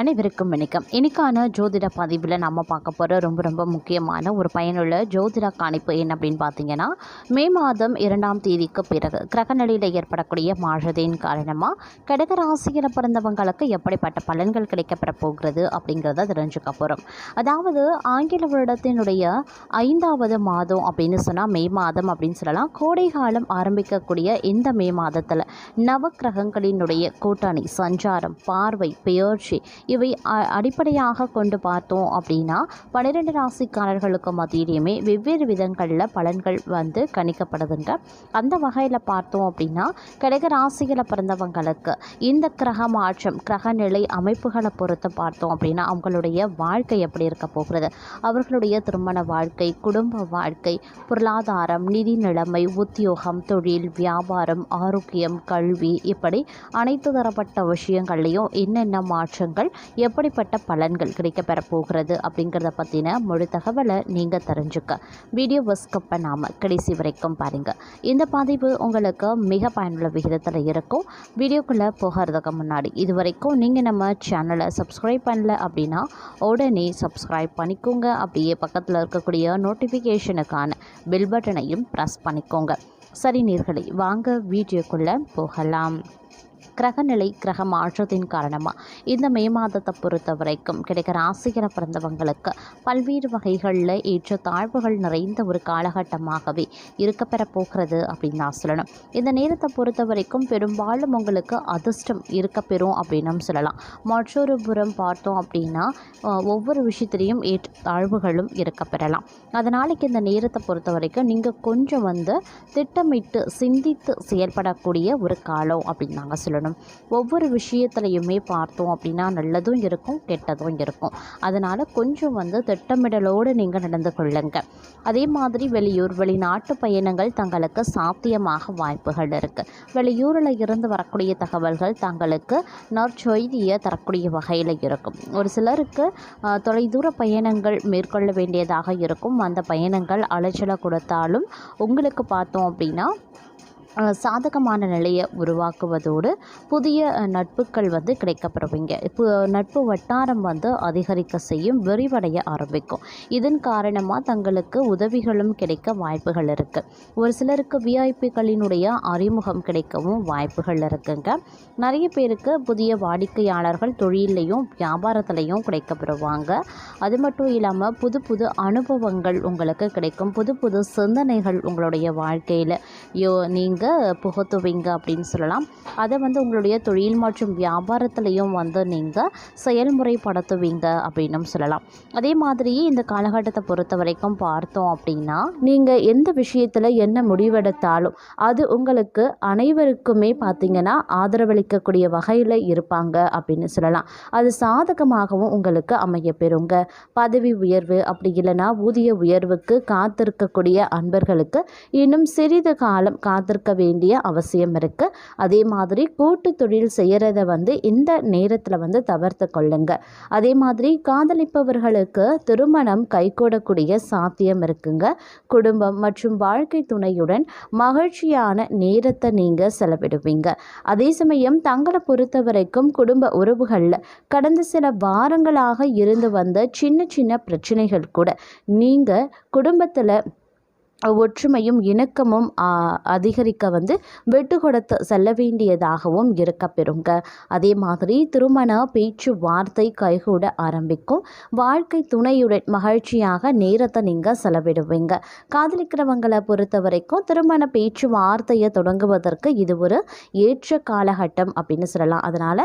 அனைவருக்கும் வணக்கம். இன்றைக்கான ஜோதிட பதிவில் நம்ம பார்க்க போகிற ரொம்ப ரொம்ப முக்கியமான ஒரு பயனுள்ள ஜோதிட காணிப்பு என்ன அப்படின்னு பார்த்தீங்கன்னா மே மாதம் இரண்டாம் தேதிக்கு பிறகு கிரகநிலையில் ஏற்படக்கூடிய மாற்றத்தின் காரணமாக கடகராசியில் பிறந்தவங்களுக்கு எப்படிப்பட்ட பலன்கள் கிடைக்கப்பெற போகிறது அப்படிங்கிறத தெரிஞ்சுக்க போகிறோம் அதாவது ஆங்கில வருடத்தினுடைய ஐந்தாவது மாதம் அப்படின்னு சொன்னால் மே மாதம் அப்படின்னு சொல்லலாம். கோடை காலம் ஆரம்பிக்கக்கூடிய இந்த மே மாதத்தில் நவக்கிரகங்களினுடைய கூட்டணி சஞ்சாரம் பார்வை பெயர்ச்சி இவை அடிப்படையாக கொண்டு பார்த்தோம் அப்படின்னா பன்னிரெண்டு ராசிக்காரர்களுக்கு மத்தியிலையுமே வெவ்வேறு விதங்களில் பலன்கள் வந்து கணிக்கப்படுதுங்க. அந்த வகையில் பார்த்தோம் அப்படின்னா கடக ராசியில் பிறந்தவங்களுக்கு இந்த கிரக மாற்றம் கிரக நிலை அமைப்புகளை பொறுத்து பார்த்தோம் அப்படின்னா அவங்களுடைய வாழ்க்கை எப்படி இருக்க போகிறது? அவர்களுடைய திருமண வாழ்க்கை குடும்ப வாழ்க்கை பொருளாதாரம் நிதி நிலைமை உத்தியோகம் தொழில் வியாபாரம் ஆரோக்கியம் கல்வி இப்படி அனைத்து தரப்பட்ட விஷயங்கள்லையும் என்னென்ன மாற்றங்கள் எப்படிப்பட்ட பலன்கள் கிடைக்கப்பெற போகிறது அப்படிங்கிறத பற்றின முழு தகவலை நீங்கள் தெரிஞ்சுக்க. வீடியோ ஸ்கிப் நாம் கடைசி வரைக்கும் பாருங்கள் இந்த பதிவு உங்களுக்கு மிக பயனுள்ள விகிதத்தில் இருக்கும். வீடியோக்குள்ளே போகிறதுக்கு முன்னாடி இது வரைக்கும் நீங்கள் நம்ம சேனலை சப்ஸ்கிரைப் பண்ணல அப்படின்னா உடனே சப்ஸ்கிரைப் பண்ணிக்கோங்க. அப்படியே பக்கத்தில் இருக்கக்கூடிய நோட்டிஃபிகேஷனுக்கான பெல் பட்டனையும் ப்ரெஸ் பண்ணிக்கோங்க. சரி நீர்களை வாங்க வீடியோக்குள்ளே போகலாம். கிரகநிலை கிரக மாற்றத்தின் காரணமாக இந்த மே மாதத்தை பொறுத்த வரைக்கும் கிடைக்கிற ஆசிரியரை பிறந்தவங்களுக்கு பல்வேறு வகைகளில் ஏற்ற தாழ்வுகள் நிறைந்த ஒரு காலகட்டமாகவே இருக்கப்பெற போகிறது அப்படின்னு தான் சொல்லணும். இந்த நேரத்தை பொறுத்த வரைக்கும் பெரும்பாலும் உங்களுக்கு அதிர்ஷ்டம் இருக்கப்பெறும் அப்படின்னும் சொல்லலாம். மற்றொரு புறம் பார்த்தோம் அப்படின்னா ஒவ்வொரு விஷயத்திலையும் ஏற்ற தாழ்வுகளும் இருக்கப்பெறலாம் அதனாலைக்கு இந்த நேரத்தை பொறுத்த வரைக்கும் நீங்கள் கொஞ்சம் வந்து திட்டமிட்டு சிந்தித்து செயல்படக்கூடிய ஒரு காலம் அப்படின்னு நாங்கள் சொல்லணும். ஒவ்வொரு விஷயத்துலையுமே பார்த்தோம் அப்படின்னா நல்லதும் இருக்கும் கெட்டதும் இருக்கும். அதனால் கொஞ்சம் வந்து திட்டமிடலோடு நீங்கள் நடந்து கொள்ளுங்க. அதே மாதிரி வெளியூர் வெளிநாட்டு பயணங்கள் தங்களுக்கு சாத்தியமாக வாய்ப்புகள் இருக்குது வெளியூரில் இருந்து வரக்கூடிய தகவல்கள் தங்களுக்கு நற்செய்தியை தரக்கூடிய வகையில் இருக்கும். ஒரு சிலருக்கு தொலைதூர பயணங்கள் மேற்கொள்ள வேண்டியதாக இருக்கும். அந்த பயணங்கள் அலைச்சலை கொடுத்தாலும் உங்களுக்கு பார்த்தோம் அப்படின்னா சாதகமான நிலையை உருவாக்குவதோடு புதிய நட்புகள் வந்து கிடைக்கப்படுவீங்க. இப்போ நட்பு வட்டாரம் வந்து அதிகரிக்க செய்யும் விரிவடைய ஆரம்பிக்கும். இதன் காரணமாக தங்களுக்கு உதவிகளும் கிடைக்க வாய்ப்புகள் இருக்குது ஒரு சிலருக்கு விஐபிகளினுடைய அறிமுகம் கிடைக்கவும் வாய்ப்புகள் இருக்குங்க. நிறைய பேருக்கு புதிய வாடிக்கையாளர்கள் தொழிலையும் வியாபாரத்திலையும் கிடைக்கப்படுவாங்க. அது மட்டும் இல்லாமல் புது புது அனுபவங்கள் உங்களுக்கு கிடைக்கும். புது புது சிந்தனைகள் உங்களுடைய வாழ்க்கையில் யோ நீங்கள் புகுத்துவீங்க அப்படின்னு சொல்லலாம். அதை வந்து உங்களுடைய தொழில் மற்றும் வியாபாரத்துலேயும் வந்து நீங்கள் செயல்முறைப்படுத்துவீங்க அப்படின்னும் சொல்லலாம். அதே மாதிரியே இந்த காலகட்டத்தை பொறுத்த வரைக்கும் பார்த்தோம் அப்படின்னா நீங்கள் எந்த விஷயத்தில் என்ன முடிவெடுத்தாலும் அது உங்களுக்கு அனைவருக்குமே பார்த்தீங்கன்னா ஆதரவளிக்கக்கூடிய வகையில் இருப்பாங்க அப்படின்னு சொல்லலாம். அது சாதகமாகவும் உங்களுக்கு அமைய பெறுங்க. பதவி உயர்வு அப்படி இல்லைன்னா ஊதிய உயர்வுக்கு காத்திருக்கக்கூடிய அன்பர்களுக்கு இன்னும் சிறிது காலம் காத்திருக்க வேண்டிய அவசியம் இருக்குது அதே மாதிரி கூட்டு தொழில் செய்கிறத வந்து இந்த நேரத்தில் வந்து தவிர்த்து கொள்ளுங்க. அதே மாதிரி காதலிப்பவர்களுக்கு திருமணம் கைகூடக்கூடிய சாத்தியம் இருக்குங்க. குடும்பம் மற்றும் வாழ்க்கை துணையுடன் மகிழ்ச்சியான நேரத்தை நீங்கள் செலவிடுவீங்க. அதே சமயம் தங்களை பொறுத்த வரைக்கும் குடும்ப உறவுகளில் கடந்த சில வாரங்களாக இருந்து வந்த சின்ன சின்ன பிரச்சனைகள் கூட நீங்கள் குடும்பத்தில் ஒற்றுமையும் இணக்கமும் அதிகரிக்க வந்து விட்டு கொடுத்து செல்ல வேண்டியதாகவும் இருக்க பெறுங்க. அதே மாதிரி திருமண பேச்சுவார்த்தை கைகூட ஆரம்பிக்கும். வாழ்க்கை துணையுடன் மகிழ்ச்சியாக நேரத்தை நீங்கள் செலவிடுவீங்க. காதலிக்கிறவங்களை பொறுத்த வரைக்கும் திருமண பேச்சுவார்த்தையை தொடங்குவதற்கு இது ஒரு ஏற்ற காலகட்டம் அப்படின்னு சொல்லலாம். அதனால்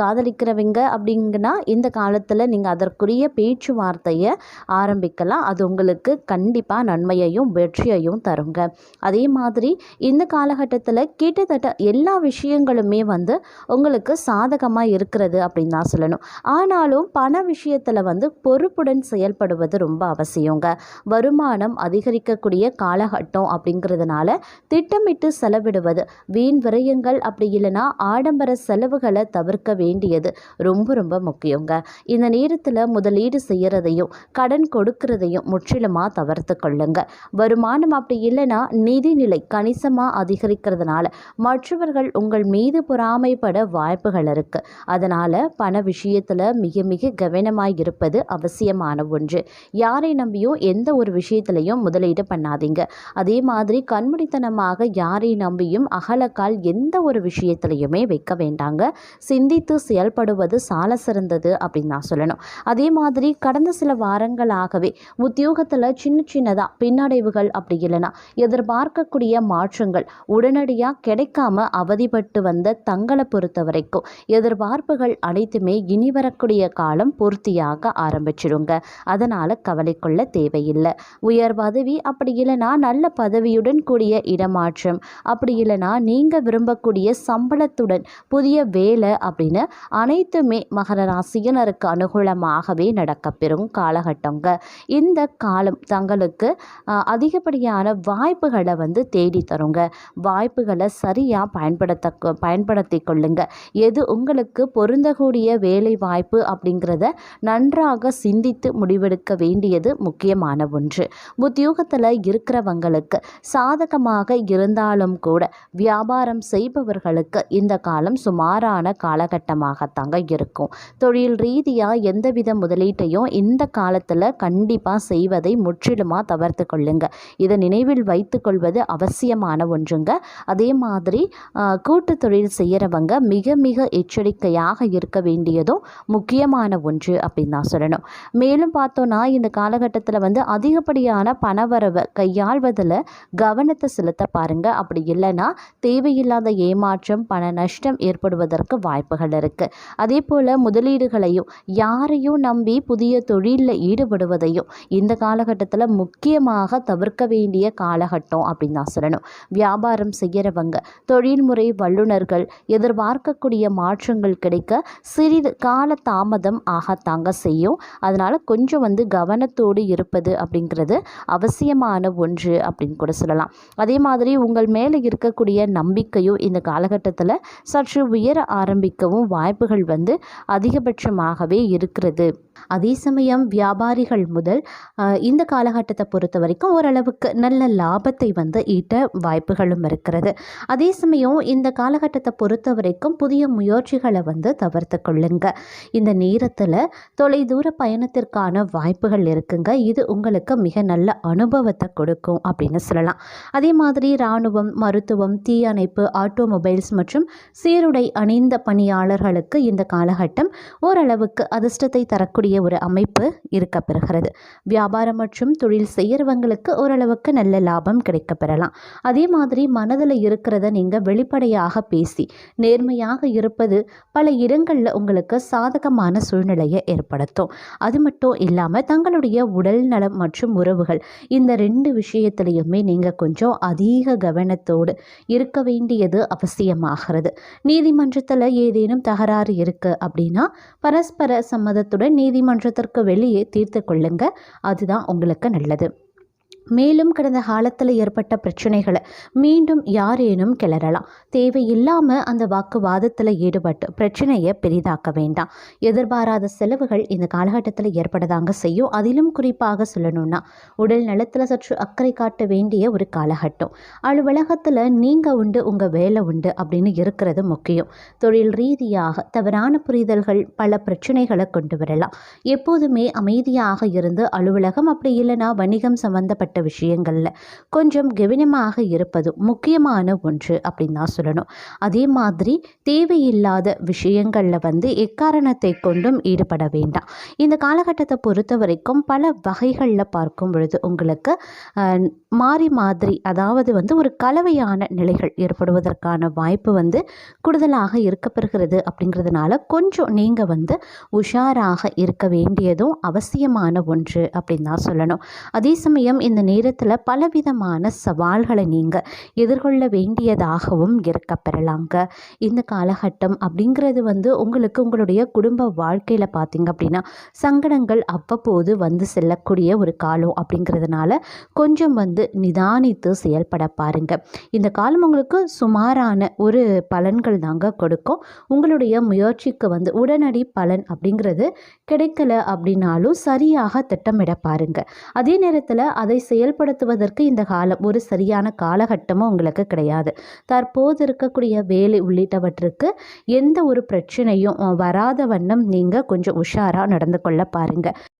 காதலிக்கிறவங்க அப்படிங்கன்னா இந்த காலத்தில் நீங்கள் அதற்குரிய பேச்சுவார்த்தையை ஆரம்பிக்கலாம். அது உங்களுக்கு கண்டிப்பாக நன்மையையும் வெற்றியையும் தருங்க. அதே மாதிரி இந்த காலகட்டத்தில் கிட்டத்தட்ட எல்லா விஷயங்களுமே வந்து உங்களுக்கு சாதகமாக இருக்கிறது அப்படின்னு தான் சொல்லணும். ஆனாலும் பண விஷயத்தில் வந்து பொறுப்புடன் செயல்படுவது ரொம்ப அவசியங்க. வருமானம் அதிகரிக்கக்கூடிய காலகட்டம் அப்படிங்கிறதுனால திட்டமிட்டு செலவிடுவது வீண் விரயங்கள் அப்படி இல்லைன்னா ஆடம்பர செலவுகளை தவிர்க்க வேண்டியது ரொம்ப ரொம்ப முக்கியங்க. இந்த நேரத்தில் முதலீடு செய்கிறதையும் கடன் கொடுக்கறதையும் முற்றிலுமாக தவிர்த்து கொள்ளுங்க. வருமானம் வருமானம் அப்படி இல்லைன்னா நிதிநிலை கணிசமாக அதிகரிக்கிறதுனால மற்றவர்கள் உங்கள் மீது பொறாமைப்பட வாய்ப்புகள் இருக்குது அதனால் பண விஷயத்தில் மிக மிக கவனமாக இருப்பது அவசியமான ஒன்று. யாரை நம்பியும் எந்த ஒரு விஷயத்துலையும் முதலீடு பண்ணாதீங்க. அதே மாதிரி கண்முடித்தனமாக யாரை நம்பியும் அகலக்கால் எந்த ஒரு விஷயத்துலையுமே வைக்க வேண்டாங்க. சிந்தித்து செயல்படுவது சால சிறந்தது அப்படின்னு நான் சொல்லணும். அதே மாதிரி கடந்த சில வாரங்களாகவே உத்தியோகத்தில் சின்ன சின்னதாக பின்னடைவுகள் அப்படி இல்லைன்னா எதிர்பார்க்கக்கூடிய மாற்றங்கள் உடனடியாக கிடைக்காம அவதிப்பட்டு வந்த தங்களை பொறுத்த வரைக்கும் எதிர்பார்ப்புகள் அனைத்துமே இனி வரக்கூடிய காலம் பூர்த்தியாக ஆரம்பிச்சிருங்க. அதனால் கவலை கொள்ள தேவையில்லை. உயர் பதவி அப்படி இல்லைன்னா நல்ல பதவியுடன் கூடிய இடமாற்றம் அப்படி இல்லைன்னா நீங்கள் விரும்பக்கூடிய சம்பளத்துடன் புதிய வேலை அப்படின்னு அனைத்துமே மகர ராசியினருக்கு அனுகூலமாகவே நடக்கப்பெறும் காலகட்டங்க. இந்த காலம் தங்களுக்கு அதிக அதிகப்படியான வாய்ப்புகளை வந்து தேடி தருங்க. வாய்ப்புகளை சரியாக பயன்படுத்த பயன்படுத்தி கொள்ளுங்க. எது உங்களுக்கு பொருந்தக்கூடிய வேலை வாய்ப்பு அப்படிங்கிறத நன்றாக சிந்தித்து முடிவெடுக்க வேண்டியது முக்கியமான ஒன்று. உத்தியோகத்தில் இருக்கிறவங்களுக்கு சாதகமாக இருந்தாலும் கூட வியாபாரம் செய்பவர்களுக்கு இந்த காலம் சுமாரான காலகட்டமாகத்தாங்க இருக்கும். தொழில் ரீதியாக எந்தவித முதலீட்டையும் இந்த காலத்தில் கண்டிப்பாக செய்வதை முற்றிலுமாக தவிர்த்து கொள்ளுங்கள் இதை நினைவில் வைத்துக்கொள்வது அவசியமான ஒன்றுங்க. அதே மாதிரி கூட்டு தொழில் செய்கிறவங்க மிக மிக எச்சரிக்கையாக இருக்க வேண்டியதும் முக்கியமான ஒன்று அப்படின்னு தான் சொல்லணும். மேலும் பார்த்தோன்னா இந்த காலகட்டத்தில் வந்து அதிகப்படியான பணவரவை கையாள்வதில் கவனத்தை செலுத்த பாருங்கள் அப்படி இல்லைன்னா தேவையில்லாத ஏமாற்றம் பண நஷ்டம் ஏற்படுவதற்கு வாய்ப்புகள் இருக்குது அதே போல் முதலீடுகளையும் யாரையும் நம்பி புதிய தொழிலில் ஈடுபடுவதையும் இந்த காலகட்டத்தில் முக்கியமாக தவிர்க்க வேண்டிய காலகட்டம் அப்படின்னு தான் சொல்லணும். வியாபாரம் செய்கிறவங்க தொழில்முறை வல்லுநர்கள் எதிர்பார்க்கக்கூடிய மாற்றங்கள் கிடைக்க சிறிது கால தாமதம் ஆகத்தாங்க செய்யும். அதனால் கொஞ்சம் வந்து கவனத்தோடு இருப்பது அப்படிங்கிறது அவசியமான ஒன்று அப்படின்னு கூட சொல்லலாம். அதே மாதிரி உங்கள் மேலே இருக்கக்கூடிய நம்பிக்கையும் இந்த காலகட்டத்தில் சற்று உயர ஆரம்பிக்கவும் வாய்ப்புகள் வந்து அதிகபட்சமாகவே இருக்கிறது. அதே சமயம் வியாபாரிகள் முதல் இந்த காலகட்டத்தை பொறுத்த வரைக்கும் ஓரளவுக்கு நல்ல லாபத்தை வந்து ஈட்ட வாய்ப்புகளும் இருக்கிறது. அதே சமயம் இந்த காலகட்டத்தை பொறுத்த வரைக்கும் புதிய முயற்சிகளை வந்து தவிர்த்து கொள்ளுங்க. இந்த நேரத்தில் தொலைதூர பயணத்திற்கான வாய்ப்புகள் இருக்குங்க. இது உங்களுக்கு மிக நல்ல அனுபவத்தை கொடுக்கும் அப்படின்னு சொல்லலாம். அதே மாதிரி இராணுவம் மருத்துவம் தீயணைப்பு ஆட்டோமொபைல்ஸ் மற்றும் சீருடை அணிந்த பணியாளர்களுக்கு இந்த காலகட்டம் ஓரளவுக்கு அதிர்ஷ்டத்தை தரக்கூடிய ஒரு அமைப்பு இருக்க பெறுகிறது வியாபாரம் மற்றும் தொழில் செய்கிறவங்களுக்கு ஓரளவுக்கு நல்ல லாபம் கிடைக்க பெறலாம் அதே மாதிரி மனதில் இருக்கிறத நீங்கள் வெளிப்படையாக பேசி நேர்மையாக இருப்பது பல இடங்களில் உங்களுக்கு சாதகமான சூழ்நிலையை ஏற்படுத்தும். அது மட்டும் இல்லாமல் தங்களுடைய உடல் நலம் மற்றும் உறவுகள் இந்த ரெண்டு விஷயத்திலையுமே நீங்கள் கொஞ்சம் அதிக கவனத்தோடு இருக்க வேண்டியது அவசியமாகிறது. நீதிமன்றத்தில் ஏதேனும் தகராறு இருக்குது அப்படின்னா பரஸ்பர சம்மதத்துடன் நீதி நீதிமன்றத்திற்கு வெளியே தீர்த்து கொள்ளுங்க. அதுதான் உங்களுக்கு நல்லது. மேலும் கடந்த காலத்தில் ஏற்பட்ட பிரச்சனைகளை மீண்டும் யாரேனும் கிளறலாம். தேவையில்லாமல் அந்த வாக்குவாதத்தில் ஈடுபட்டு பிரச்சனையை பெரிதாக்க வேண்டாம். எதிர்பாராத செலவுகள் இந்த காலகட்டத்தில் ஏற்படதாங்க செய்யும். அதிலும் குறிப்பாக சொல்லணும்னா உடல் நலத்தில் சற்று அக்கறை காட்ட வேண்டிய ஒரு காலகட்டம். அலுவலகத்தில் நீங்கள் உண்டு உங்கள் வேலை உண்டு அப்படின்னு இருக்கிறது முக்கியம். தொழில் ரீதியாக தவறான புரிதல்கள் பல பிரச்சனைகளை கொண்டு வரலாம். எப்போதுமே அமைதியாக இருந்து அலுவலகம் அப்படி இல்லைன்னா வணிகம் சம்பந்தப்பட்ட விஷயங்களில் கொஞ்சம் கவனமாக இருப்பதும் முக்கியமான ஒன்று அப்படின்னு தான் சொல்லணும். அதே மாதிரி தேவையில்லாத விஷயங்களில் வந்து எக்காரணத்தை கொண்டும் ஈடுபட வேண்டாம். இந்த காலகட்டத்தை பொறுத்த வரைக்கும் பல வகைகளில் பார்க்கும் பொழுது உங்களுக்கு மாறி மாதிரி அதாவது வந்து ஒரு கலவையான நிலைகள் ஏற்படுவதற்கான வாய்ப்பு வந்து கூடுதலாக இருக்கப்பெறுகிறது அப்படிங்கிறதுனால கொஞ்சம் நீங்கள் வந்து உஷாராக இருக்க வேண்டியதும் அவசியமான ஒன்று அப்படின்னு தான் சொல்லணும். அதே சமயம் இந்த நேரத்தில் பலவிதமான சவால்களை நீங்கள் எதிர்கொள்ள வேண்டியதாகவும் இருக்க பெறலாங்க. இந்த காலகட்டம் அப்படிங்கிறது வந்து உங்களுக்கு உங்களுடைய குடும்ப வாழ்க்கையில் பார்த்தீங்க அப்படின்னா சங்கடங்கள் அவ்வப்போது வந்து செல்லக்கூடிய ஒரு காலம் அப்படிங்கிறதுனால கொஞ்சம் வந்து நிதானித்து செயல்பட பாருங்க. இந்த காலம் உங்களுக்கு சுமாரான ஒரு பலன்கள் தாங்க கொடுக்கும். உங்களுடைய முயற்சிக்கு வந்து உடனடி பலன் அப்படிங்கிறது கிடைக்கல அப்படின்னாலும் சரியாக திட்டமிட பாருங்க. அதே நேரத்தில் அதை செயல்படுத்துவதற்கு இந்த காலம் ஒரு சரியான காலகட்டமும் உங்களுக்கு கிடையாது. தற்போது இருக்கக்கூடிய வேலை உள்ளிட்டவற்றுக்கு எந்த ஒரு பிரச்சனையும் வராத வண்ணம் நீங்கள் கொஞ்சம் உஷாராக நடந்து கொள்ள பாருங்கள்